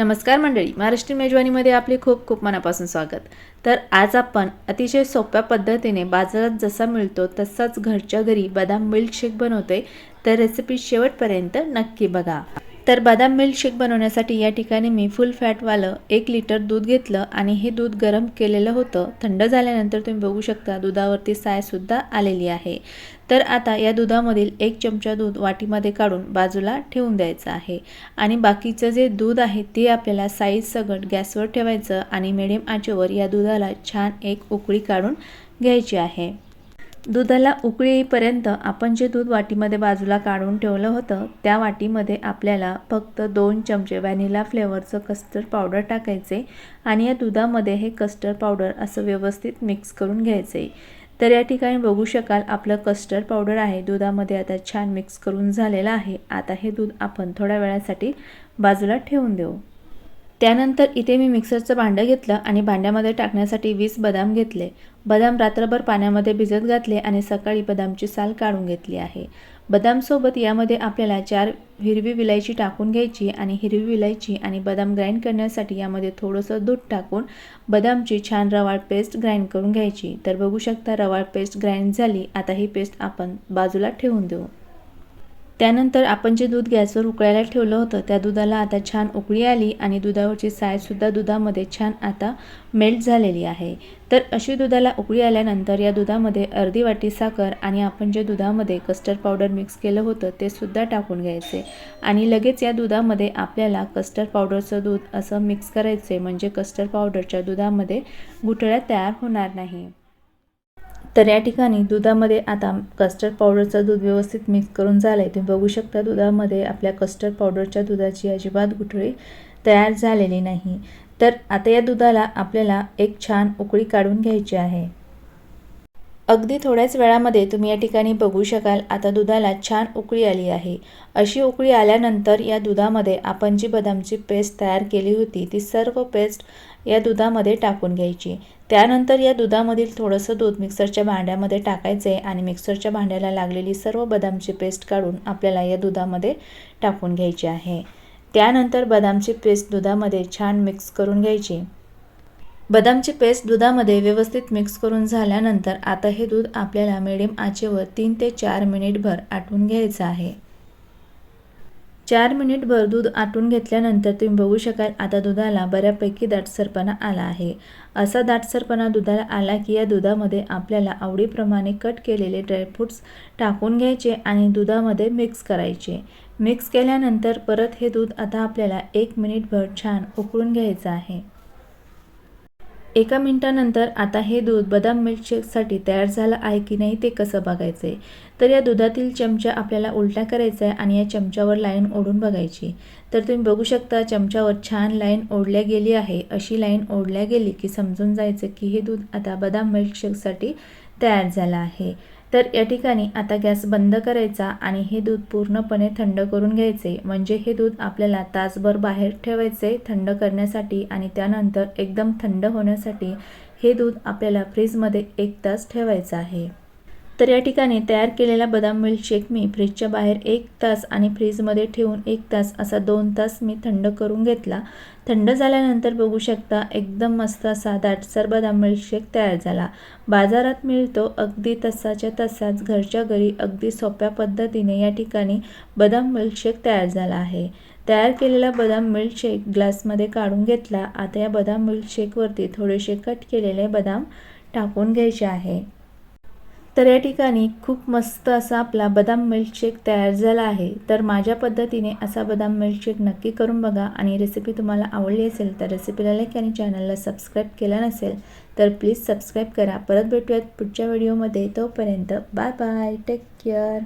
नमस्कार मंडळी महाराष्ट्रीयन मेजवानीमध्ये आपले खूप खूप मनापासून स्वागत. तर आज आपण अतिशय सोप्या पद्धतीने बाजारात जसा मिळतो तसाच घरच्या घरी बदाम मिल्कशेक बनवतोय. तर रेसिपी शेवटपर्यंत नक्की बघा. तर बदाम मिल्कशेक बनवण्यासाठी या ठिकाणी मी फुल फॅटवालं एक लिटर दूध घेतलं आणि हे दूध गरम केलेलं होतं. थंड झाल्यानंतर तुम्ही बघू शकता दुधावरती सायसुद्धा आलेली आहे. तर आता या दुधामधील एक चमचा दूध वाटीमध्ये काढून बाजूला ठेवून द्यायचं आहे. आणि बाकीचं जे दूध आहे ते आपल्याला साईज सगट गॅसवर ठेवायचं आणि मिडियम आचेवर या दुधाला छान एक उकळी काढून घ्यायची आहे. दुधाला उकळी येईपर्यंत आपण जे दूध वाटीमध्ये बाजूला काढून ठेवलं होतं त्या वाटीमध्ये आपल्याला फक्त दोन चमचे व्हॅनिला फ्लेवरचं कस्टर्ड पावडर टाकायचे आणि या दुधामध्ये हे कस्टर्ड पावडर असं व्यवस्थित मिक्स करून घ्यायचे. तर या ठिकाणी बघू शकाल आपलं कस्टर्ड पावडर आहे दुधामध्ये आता छान मिक्स करून झालेलं आहे. आता हे दूध आपण थोड्या वेळासाठी बाजूला ठेवून देऊ. त्यानंतर इथे मी मिक्सरचं भांडं घेतलं आणि भांड्यामध्ये टाकण्यासाठी वीस बदाम घेतले. बदाम रात्रभर पाण्यामध्ये भिजत घातले आणि सकाळी बदामची साल काढून घेतली आहे. बदामसोबत यामध्ये आपल्याला चार हिरवी विलायची टाकून घ्यायची आणि हिरवी विलायची आणि बदाम ग्राइंड करण्यासाठी यामध्ये थोडंसं दूध टाकून बदामची छान रवाळ पेस्ट ग्राइंड करून घ्यायची. तर बघू शकता रवाळ पेस्ट ग्राइंड झाली. आता ही पेस्ट आपण बाजूला ठेवून देऊ. त्यानंतर आपण जे दूध गॅसवर उकळायला ठेवलं होतं त्या दुधाला आता छान उकळी आली आणि दुधावरची सायसुद्धा दुधामध्ये छान आता मेल्ट झालेली आहे. तर अशी दुधाला उकळी आल्यानंतर या दुधामध्ये अर्धी वाटी साखर आणि आपण जे दुधामध्ये कस्टर्ड पावडर मिक्स केलं होतं ते सुद्धा टाकून घ्यायचे. आणि लगेच या दुधामध्ये आपल्याला कस्टर्ड पावडरचं दूध असं मिक्स करायचे म्हणजे कस्टर्ड पावडरच्या दुधामध्ये गुठळ्या तयार होणार नाही. तर या ठिकाणी दुधामध्ये आता कस्टर्ड पावडरचं दूध व्यवस्थित मिक्स करून झालं आहे तुम्ही बघू शकता दुधामध्ये आपल्या कस्टर्ड पावडरच्या दुधाची अजिबात गुठळी तयार झालेली नाही. तर आता या दुधाला आपल्याला एक छान उकळी काढून घ्यायची आहे. अगदी थोड्याच वेळामध्ये तुम्ही या ठिकाणी बघू शकाल आता दुधाला छान उकळी आली आहे. अशी उकळी आल्यानंतर या दुधामध्ये आपण जी बदामची पेस्ट तयार केली होती ती सर्व पेस्ट या दुधामध्ये टाकून घ्यायची. त्यानंतर या दुधामधील थोडंसं दूध मिक्सरच्या भांड्यामध्ये टाकायचे आणि मिक्सरच्या भांड्याला लागलेली सर्व बदामची पेस्ट काढून आपल्याला या दुधामध्ये टाकून घ्यायची आहे. त्यानंतर बदामची पेस्ट दुधामध्ये छान मिक्स करून घ्यायची. बदामची पेस्ट दुधामध्ये व्यवस्थित मिक्स करून झाल्यानंतर आता हे दूध आपल्याला मिडियम आचेवर तीन ते चार मिनिटभर आटवून घ्यायचं आहे. चार मिनिटभर दूध आटून घेतल्यानंतर तुम्ही बघू शकाल आता दुधाला बऱ्यापैकी दाटसरपणा आला आहे. असा दाटसरपणा दुधाला आला की या दुधामध्ये आपल्याला आवडीप्रमाणे कट केलेले ड्रायफ्रूट्स टाकून घ्यायचे आणि दुधामध्ये मिक्स करायचे. मिक्स केल्यानंतर परत हे दूध आता आपल्याला एक मिनिटभर छान उकळून घ्यायचं आहे. एका मिनिटानंतर आता हे दूध बदाम मिल्कशेकसाठी तयार झालं आहे की नाही ते कसं बघायचं आहे? तर या दुधातील चमचा आपल्याला उलटा करायचा आहे आणि या चमच्यावर लाईन ओढून बघायची तर तुम्ही बघू शकता चमच्यावर छान लाईन ओढल्या गेली आहे. अशी लाईन ओढल्या गेली की समजून जायचं की हे दूध आता बदाम मिल्कशेकसाठी तयार झालं आहे. तर या ठिकाणी आता गॅस बंद करायचा आणि हे दूध पूर्णपणे थंड करून घ्यायचे. म्हणजे हे दूध आपल्याला तासभर बाहेर ठेवायचे थंड करण्यासाठी आणि त्यानंतर एकदम थंड होण्यासाठी हे दूध आपल्याला फ्रीजमध्ये एक तास ठेवायचं आहे. तर या ठिकाणी तयार केलेला बदाम मिल्कशेक मी फ्रीजच्या बाहेर एक तास आणि फ्रीजमध्ये ठेवून एक तास असा दोन तास मी थंड करून घेतला. थंड झाल्यानंतर बघू शकता एकदम मस्त असा दाटसर बदाम मिल्कशेक तयार झाला. बाजारात मिळतो अगदी तसाच्या तसाच घरच्या घरी अगदी सोप्या पद्धतीने या ठिकाणी बदाम मिल्कशेक तयार झाला आहे. तयार केलेला बदाम मिल्कशेक ग्लासमध्ये काढून घेतला. आता या बदाम मिल्कशेकवरती थोडेसे कट केलेले बदाम टाकून घ्यायचे आहे. तर या ठिकाणी खूप मस्त असा आपला बदाम मिल्कशेक तयार झाला आहे. तर माझ्या पद्धतीने असा बदाम मिल्कशेक नक्की करून बघा आणि रेसिपी तुम्हाला आवडली असेल तर रेसिपीला लाईक आणि चॅनलला सबस्क्राईब केला नसेल तर प्लीज सबस्क्राईब करा. परत भेटूयात पुढच्या व्हिडिओमध्ये तोपर्यंत बाय बाय टेक केअर